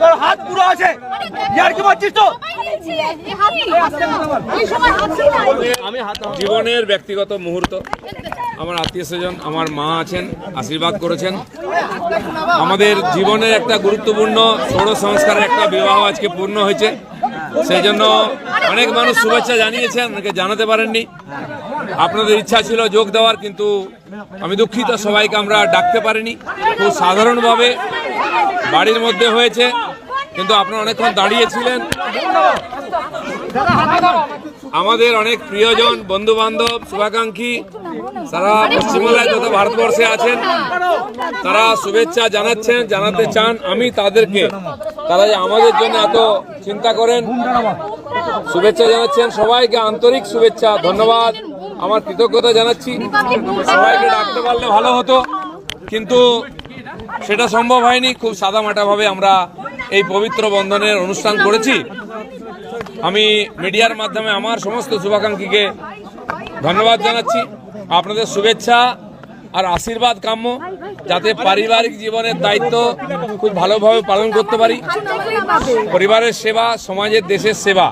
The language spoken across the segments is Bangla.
তোর হাত পুরো আছে। মারছিস তো? জীবনের ব্যক্তিগত মুহূর্ত। আমার আত্মীয় স্বজন, আমার মা আছেন, আশীর্বাদ করেছেন। আমাদের জীবনের একটা গুরুত্বপূর্ণ সৌর সংস্কারের একটা বিবাহ আজকে পূর্ণ হয়েছে। সেই জন্য অনেক মানুষ শুভেচ্ছা জানিয়েছেন অনেকে জানাতে পারেননি। আপনাদের ইচ্ছা ছিল যোগ দেওয়ার, কিন্তু আমি দুঃখিত, সবাইকে আমরা ডাকতে পারিনি। খুব সাধারণভাবে বাড়ির মধ্যে হয়েছে। কিন্তু আপনারা অনেকক্ষণ দাঁড়িয়েছিলেন। আমাদের অনেক প্রিয়জন বন্ধু বান্ধব শুভাকাঙ্ক্ষী সারা পশ্চিমবাংলায় তথা ভারতবর্ষে আছেন, তারা শুভেচ্ছা জানাচ্ছেন, জানাতে চান। আমি তাদেরকে, তারা যে আমাদের জন্য এত চিন্তা করেন, শুভেচ্ছা জানাচ্ছেন। সবাইকে আন্তরিক শুভেচ্ছা, ধন্যবাদ। আমার কৃতজ্ঞতা জানাচ্ছি। সবাইকে ডাকতে পারলে ভালো হতো, কিন্তু সেটা সম্ভব হয়নি। খুব সাদামাটাভাবে আমরা এই পবিত্র বন্ধনের অনুষ্ঠান করেছি। আমি মিডিয়ার মাধ্যমে আমার সমস্ত শুভাকাঙ্ক্ষীকে ধন্যবাদ জানাচ্ছি। আপনাদের শুভেচ্ছা আর আশীর্বাদ কাম্য, যাতে পারিবারিক জীবনের দায়িত্ব খুব ভালোভাবে পালন করতে পারি। পরিবারের সেবা, সমাজের দেশের সেবা,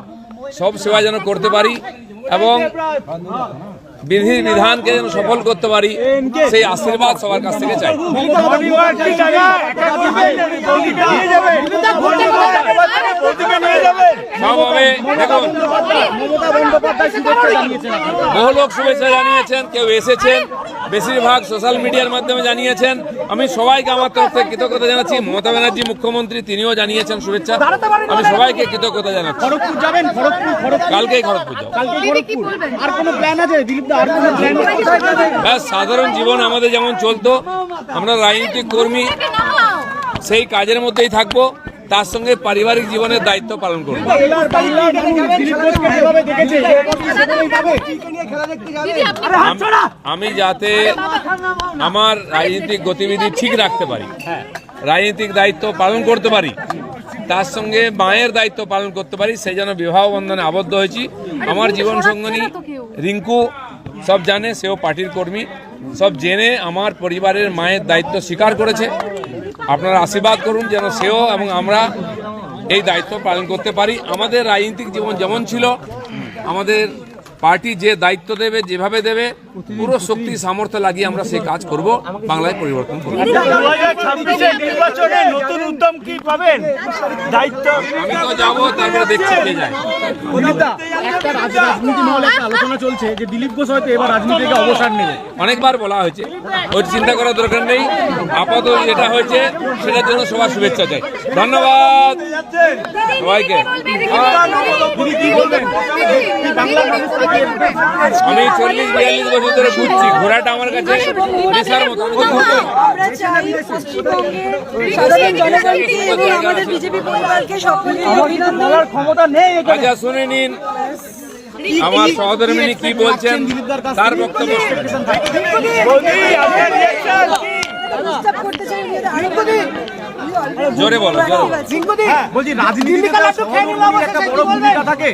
সব সেবা যেন করতে পারি এবং বিধি বিধানকে যেন সফল করতে পারি সেই আশীর্বাদ সবার কাছ থেকে চাই সব হবে দেখুন বহু লোক শুভেচ্ছা জানিয়েছেন কেউ এসেছেন বেশিরভাগ সোশ্যাল মিডিয়ার মাধ্যমে জানিয়েছেন। আমি সবাইকে আমার তরফ থেকে কৃতজ্ঞতা জানাচ্ছি। মমতা ব্যানার্জি মুখ্যমন্ত্রী তিনিও জানিয়েছেন শুভেচ্ছা। আমি সবাইকে কৃতজ্ঞতা জানাচ্ছি। যাবেন খড়গপুর খড়গপুর। কালকেই খড়গপুর যাব। কালকে খড়গপুর। আর কোনো প্ল্যান আছে? দিলীপ দা আর কোনো প্ল্যান ব্যাস সাধারণ জীবন আমাদের যেমন চলতো আমরা রাজনৈতিক কর্মী সেই কাজের মধ্যেই থাকব। তার সঙ্গে পারিবারিক জীবনের দায়িত্ব পালন করব। আমি যাতে আমার রাজনৈতিক গতিবিধি ঠিক রাখতে পারি রাজনৈতিক দায়িত্ব পালন করতে পারি তার সঙ্গে মায়ের দায়িত্ব পালন করতে পারি সেই জন্য বিবাহ বন্ধনে আবদ্ধ হয়েছি। আমার জীবন সঙ্গনী রিঙ্কু সব জানে সেও পার্টির কর্মী সব জেনে আমার পরিবারের মায়ের দায়িত্ব স্বীকার করেছে। আপনারা আশীর্বাদ করুন যেন সেও এবং আমরা এই দায়িত্ব পালন করতে পারি। আমাদের রাজনৈতিক জীবন যেমন ছিল, আমাদের পার্টি যে দায়িত্ব দেবে, যেভাবে দেবে, পুরো শক্তি, সামর্থ্য লাগিয়ে আমরা সেই কাজ করব, বাংলায় পরিবর্তন করব। কি পাবেন? দায়িত্ব আমি তো যাব তারপরে দেখছি কে যায়। একটা রাজনীতি মহলে একটা আলোচনা চলছে যে দিলীপ ঘোষ হয়তো এবার রাজনীতি থেকে অবসর নেবে। অনেকবার বলা হয়েছে। ওর চিন্তা করার দরকার নেই। আপাতত যেটা হয়েছে সেটার জন্য সবার শুভেচ্ছা চাই। ধন্যবাদ। সবাইকে তিনি কি বলবেন কি বাংলার মানুষ তাকে আমি চল্লিশ বিয়াল্লিশ বছর ধরে বুঝছি ঘোড়াটা আমার কাছে নেশার মতো। আচ্ছা শুনে নিন। আমার সহধর্মিনী কি বলছেন? তার বক্তব্য জোরে বলো বলছি রাজনীতিতে একটা বড় ভূমিকা থাকে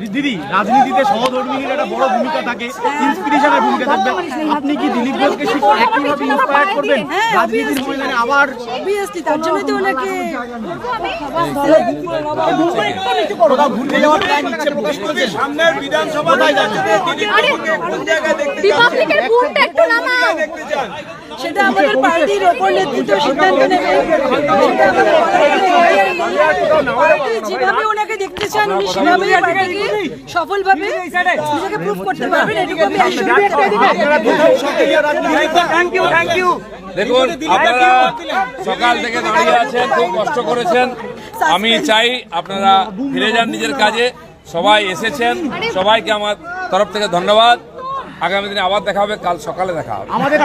দিদি রাজনীতিতে সহধর্মিনীর একটা বড় ভূমিকা থাকে ইন্সপিরেশনের ভূমিকা থাকবে। আপনি কি দিলীপ ঘোষকে একইভাবে ইন্সপায়ার করবেন? রাজনীতির ময়দানে আবার অবভিয়াসলি তার জন্য তো ওনাকে ঘুরতে যাওয়ার প্ল্যান ইচ্ছে প্রকাশ করেছেন? সামনের যাচ্ছে। রিপাবলিকের বুটটা একটু নামাও। সেটা আমাদের পার্টির ওপর নেতৃত্ব সিদ্ধান্ত নেবে। যেভাবে ওনাকে দেখতে চান উনি সেভাবেই সফলভাবে নিজেকে প্রুভ করতে পারবেন এটুকু আমি থ্যাংক ইউ থ্যাংক ইউ দেখুন আপনারা সকাল থেকে দাঁড়িয়ে আছেন খুব কষ্ট করেছেন। আমি চাই আপনারা ফিরে যান নিজের কাজে। সবাই এসেছেন সবাইকে আমার তরফ থেকে ধন্যবাদ। আগামী দিনে আবার দেখা হবে কাল সকালে দেখা হবে। আমাদের